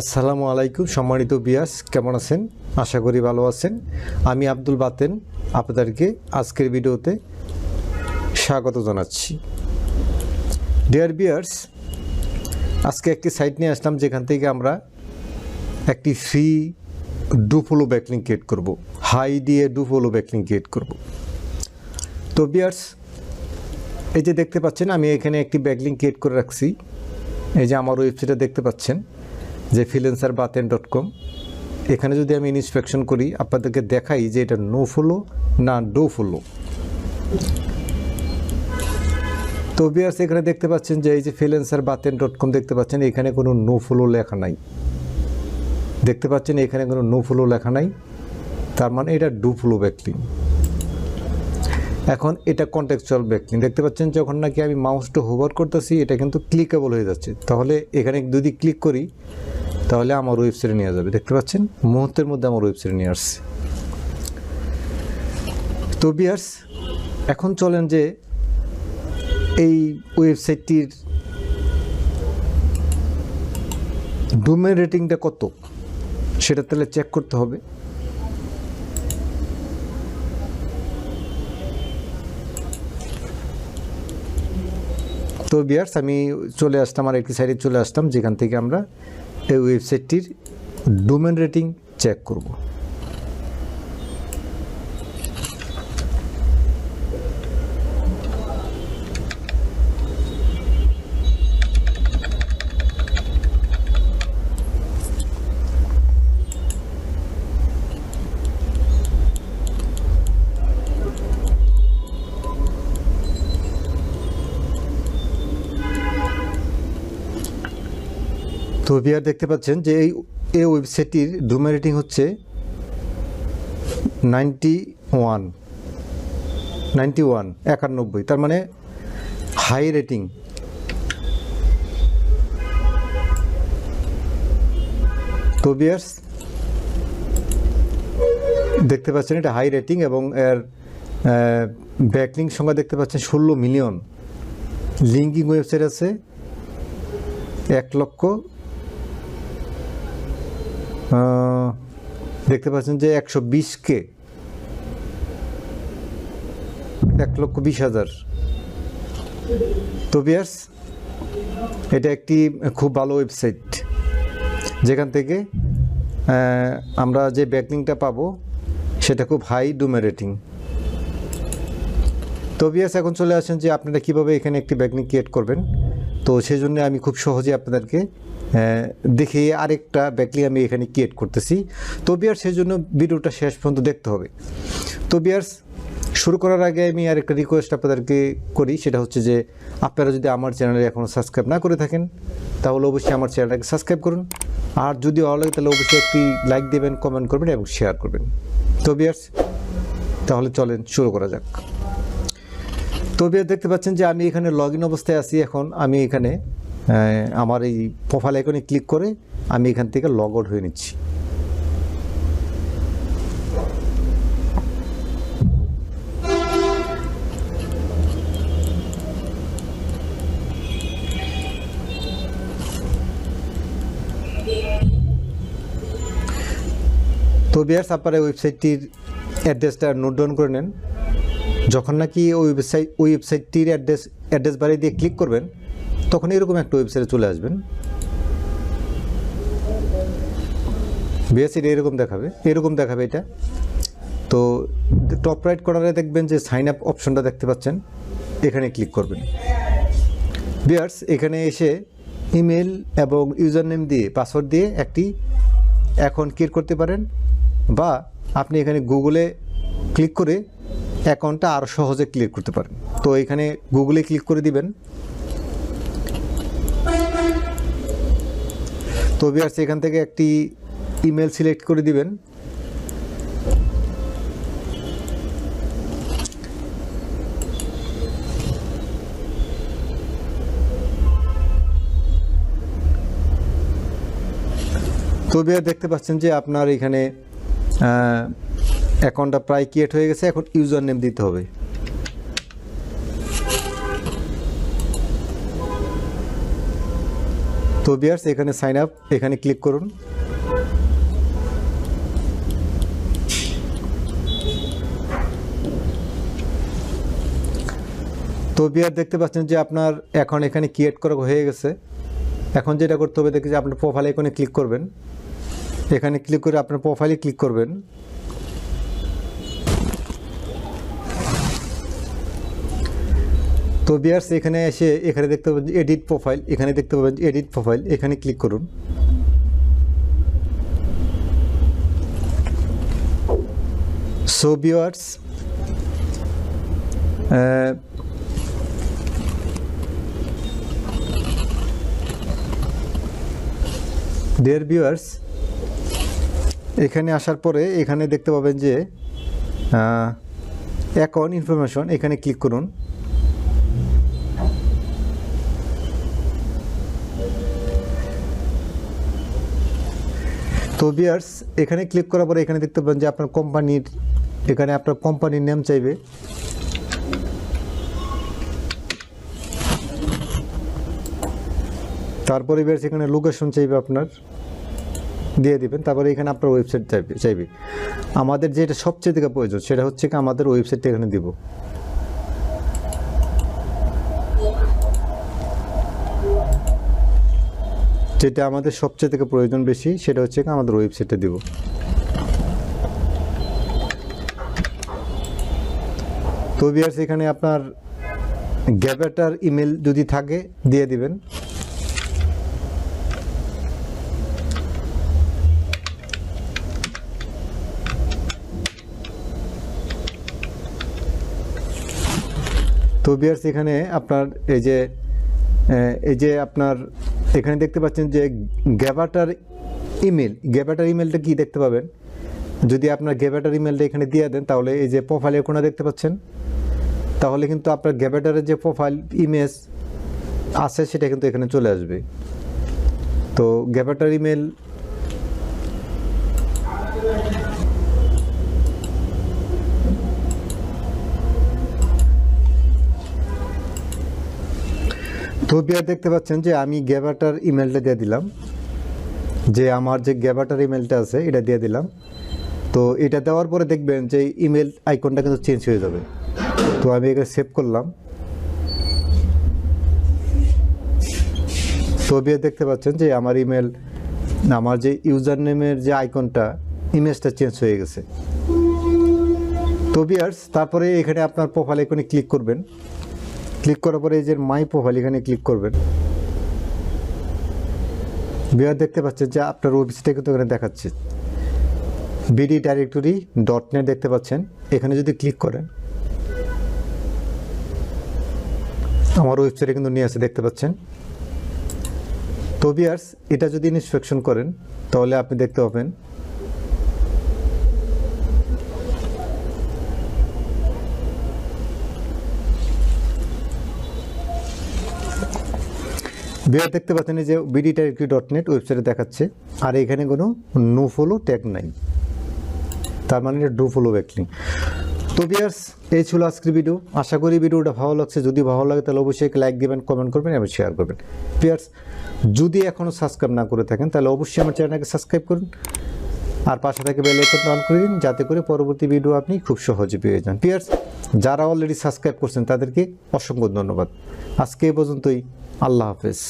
আসসালামু আলাইকুম, সম্মানিত বিয়াস, কেমন আছেন? আশা করি ভালো আছেন। আমি আব্দুল বাতেন, আপনাদেরকে আজকের ভিডিওতে স্বাগত জানাচ্ছি। ডিয়ার বিয়ার্স আজকে একটি সাইট নিয়ে আসলাম, যেখান থেকে আমরা একটি ফ্রি ডুফলো ব্যাকলিং ক্রিয়েট করব। হাই দিয়ে ডুফলো ব্যাকলিং ক্রিয়েট করব। তো বিয়ার্স এই যে দেখতে পাচ্ছেন, আমি এখানে একটি ব্যাকলিং ক্রিয়েট করে রাখছি। এই যে আমার ওয়েবসাইটে দেখতে পাচ্ছেন। যে ফিলেন্সার বাতেন ডট কম এখানে যদি আমি ইন্সপেকশন করি, আপনাদেরকে দেখাই যে এটা নো ফলো না ডো ফলো তো বিয়ার্স এখানে দেখতে পাচ্ছেন যে এই যে ফিলেন্সার বাতেন ডট কম দেখতে পাচ্ছেন, এখানে কোনো নো ফলো লেখা নাই। দেখতে পাচ্ছেন এখানে কোনো নো ফলো লেখা নাই। তার মানে এটা ডু ফলো ব্যাকলিং এখন এটা কন্টেকচুয়াল ব্যাকলিং দেখতে পাচ্ছেন যখন নাকি আমি মাউসটা হোভার করতেছি, এটা কিন্তু ক্লিকেবল হয়ে যাচ্ছে। তাহলে এখানে যদি ক্লিক করি তাহলে আমার ওয়েবসাইটে নিয়ে যাবে, দেখতে পাচ্ছেন? মুহূর্তের মধ্যে আমার ওয়েবসাইটে নিয়ে আসছে। তো বিয়ার্স, এখন চলেন যে এই ওয়েবসাইটটির ডোমেন রেটিংটা কত? সেটা তাহলে চেক করতে হবে। তো বিয়ার্স, আমি চলে আসতাম আর একটি সাইডে চলে আসতাম, যেখান থেকে আমরা এই ওয়েবসাইটটির ডোমেন রেটিং চেক করব। তো বিয়ার দেখতে পাচ্ছেন যে এই এই ওয়েবসাইটটির ডোমেন রেটিং হচ্ছে নাইনটি ওয়ান নাইনটি ওয়ান একানব্বই। তার মানে হাই রেটিং তো বিয়ার্স দেখতে পাচ্ছেন এটা হাই রেটিং এবং এর ব্যাকলিং সংখ্যা দেখতে পাচ্ছেন ষোলো মিলিয়ন লিঙ্কিং ওয়েবসাইট আছে এক লক্ষ দেখতে পাচ্ছেন যে একশো বিশ কে এক লক্ষ বিশ হাজার। তো বিয়ার্স এটা একটি খুব ভালো ওয়েবসাইট। যেখান থেকে আমরা যে ব্যাকলিংটা পাবো, সেটা খুব হাই ডুমে রেটিং। তো বিয়াস এখন চলে আসেন যে আপনারা কীভাবে এখানে একটি ব্যাকলিং ক্রিয়েট করবেন। তো সেই জন্য আমি খুব সহজে আপনাদেরকে দেখিয়ে আরেকটা ব্যাকলিং আমি এখানে ক্রিয়েট করতেছি। তো বিয়ার সেই জন্য ভিডিওটা শেষ পর্যন্ত দেখতে হবে। তো বিয়ার্স, শুরু করার আগে আমি আরেকটা রিকোয়েস্ট আপনাদেরকে করি, সেটা হচ্ছে যে আপনারা যদি আমার চ্যানেলে এখনও সাবস্ক্রাইব না করে থাকেন, তাহলে অবশ্যই আমার চ্যানেলটাকে সাবস্ক্রাইব করুন। আর যদি ভালো লাগে, তাহলে অবশ্যই একটি লাইক দেবেন কমেন্ট করবেন এবং শেয়ার করবেন। তো বিয়ার্স, তাহলে চলেন শুরু করা যাক। তো বিয়ার দেখতে পাচ্ছেন যে আমি এখানে লগ ইন অবস্থায় আছি এখন। আমি এখানে আমার এই প্রোফাইল আইকনে ক্লিক করে আমি এখান থেকে লগ আউট হয়ে নিচ্ছি। তো বিয়ার্স, আপনারা ওয়েবসাইটটির অ্যাড্রেসটা নোট ডাউন করে নেন। যখন নাকি ওই ওয়েবসাইট ওই ওয়েবসাইটটির অ্যাড্রেস অ্যাড্রেস বারে দিয়ে ক্লিক করবেন তখন এরকম একটা ওয়েবসাইটে চলে আসবেন। বিএসসিটা এরকম দেখাবে এরকম দেখাবে এটা। তো টপ রাইট কর্নারে দেখবেন যে সাইন আপ অপশনটা দেখতে পাচ্ছেন, এখানে ক্লিক করবেন। বিয়ার্স এখানে এসে ইমেল এবং ইউজার নেম দিয়ে পাসওয়ার্ড দিয়ে একটি অ্যাকাউন্ট ক্রিয়েট করতে পারেন বা আপনি এখানে গুগলে ক্লিক করে অ্যাকাউন্টটা আরও সহজে ক্লিয়ার করতে পারেন। তো এখানে গুগলে ক্লিক করে দিবেন তো বিয়ার্স এখান থেকে একটি ইমেল সিলেক্ট করে দিবেন। তো বিয়ার দেখতে পাচ্ছেন যে আপনার এখানে অ্যাকাউন্টটা প্রায় ক্রিয়েট হয়ে গেছে। এখন ইউজার নেম দিতে হবে। তো বিয়ার্স এখানে সাইন আপ এখানে ক্লিক করুন। তো বিয়ার দেখতে পাচ্ছেন যে আপনার এখন এখানে ক্রিয়েট করা হয়ে গেছে। এখন যেটা করতে হবে, দেখি যে আপনার প্রোফাইল এখানে ক্লিক করবেন। এখানে ক্লিক করে আপনার প্রোফাইলে ক্লিক করবেন। তো বিয়ার্স এখানে এসে এখানে দেখতে পাবেন এডিট প্রোফাইল এখানে দেখতে পাবেন এডিট প্রোফাইল এখানে ক্লিক করুন। সো বিয়ার্স ডিয়ার ভিউয়ার্স এখানে আসার পরে এখানে দেখতে পাবেন যে অ্যাকাউন্ট ইনফরমেশন এখানে ক্লিক করুন। তো বিয়ার্স এখানে ক্লিক করার পরে এখানে দেখতে পাবেন যে আপনার কোম্পানির এখানে আপনার কোম্পানির নেম চাইবে। তারপরে বিয়ার্স এখানে লোকেশন চাইবে আপনার। দিয়ে দিবেন, তারপরে এখানে আপনার ওয়েবসাইট চাইবে চাইবে। আমাদের যেটা সবচেয়ে থেকে প্রয়োজন, সেটা হচ্ছে কি আমাদের ওয়েবসাইটটা এখানে দিব। যেটা আমাদের সবচেয়ে থেকে প্রয়োজন বেশি, সেটা হচ্ছে আমাদের ওয়েবসাইটে দিব। তো বিয়ার্স এখানে আপনার গ্যাবেটার ইমেল যদি থাকে, দিয়ে দিবেন। তো বিয়ার্স এখানে আপনার এই যে এই যে আপনার এখানে দেখতে পাচ্ছেন যে গ্যাভাটার ইমেল, গ্যাবাটার ইমেলটা কি দেখতে পাবেন? যদি আপনার গ্যাবাটার ইমেলটা এখানে দিয়ে দেন, তাহলে এই যে প্রোফাইল কোনা দেখতে পাচ্ছেন? তাহলে কিন্তু আপনার গ্যাবাটারের যে প্রোফাইল ইমেজ আছে, সেটা কিন্তু এখানে চলে আসবে। তো গ্যাবাটার ইমেল তো দেখতে পাচ্ছেন যে আমি গ্যাবাটার ইমেলটা দিয়ে দিলাম। যে আমার যে গ্যাবাটার ইমেলটা আছে, এটা দিয়ে দিলাম। তো এটা দেওয়ার পরে দেখবেন যে ইমেল আইকনটা কিন্তু চেঞ্জ হয়ে যাবে। তো আমি এখানে সেভ করলাম। তো বিয়ার দেখতে পাচ্ছেন যে আমার ইমেল আমার যে ইউজার নেমের যে আইকনটা ইমেজটা চেঞ্জ হয়ে গেছে। তো বিয়ার্স তারপরে এখানে আপনার প্রোফাইল আইকনে ক্লিক করবেন। ক্লিক করার পরে এই যে মাই প্রোফাইল এখানে ক্লিক করবেন। বিয়ার দেখতে পাচ্ছেন যে আপনার ওয়েবসাইটটা কিন্তু এখানে দেখাচ্ছে। বিডি ডাইরেক্টরি ডট নেট দেখতে পাচ্ছেন। এখানে যদি ক্লিক করেন, আমার ওয়েবসাইটে কিন্তু নিয়ে আসে দেখতে পাচ্ছেন। তো বিয়ার্স এটা যদি ইনস্পেকশন করেন, তাহলে আপনি দেখতে পাবেন বিহার দেখতে পাচ্ছেন যে বিডি ডাইরেক্টরি ডট নেট ওয়েবসাইটে দেখাচ্ছে। আর এখানে কোনো নো ফলো ট্যাগ নাই। তার মানে এটা ডু ফলো ব্যাকলিং তো বিয়ার্স এই ছিল আজকের ভিডিও আশা করি ভিডিওটা ভালো লাগছে। যদি ভালো লাগে তাহলে অবশ্যই লাইক দেবেন কমেন্ট করবেন এবং শেয়ার করবেন। বিয়ার্স যদি এখনও সাবস্ক্রাইব না করে থাকেন, তাহলে অবশ্যই আমার চ্যানেলকে সাবস্ক্রাইব করুন। আর পাশে থেকে বেল আইকনটা অন করে দিন, যাতে করে পরবর্তী ভিডিও আপনি খুব সহজে পেয়ে যান। পিয়ার্স যারা অলরেডি সাবস্ক্রাইব করছেন, তাদেরকে অসংখ্য ধন্যবাদ। আজকে এ পর্যন্তই। আল্লাহ হাফেজ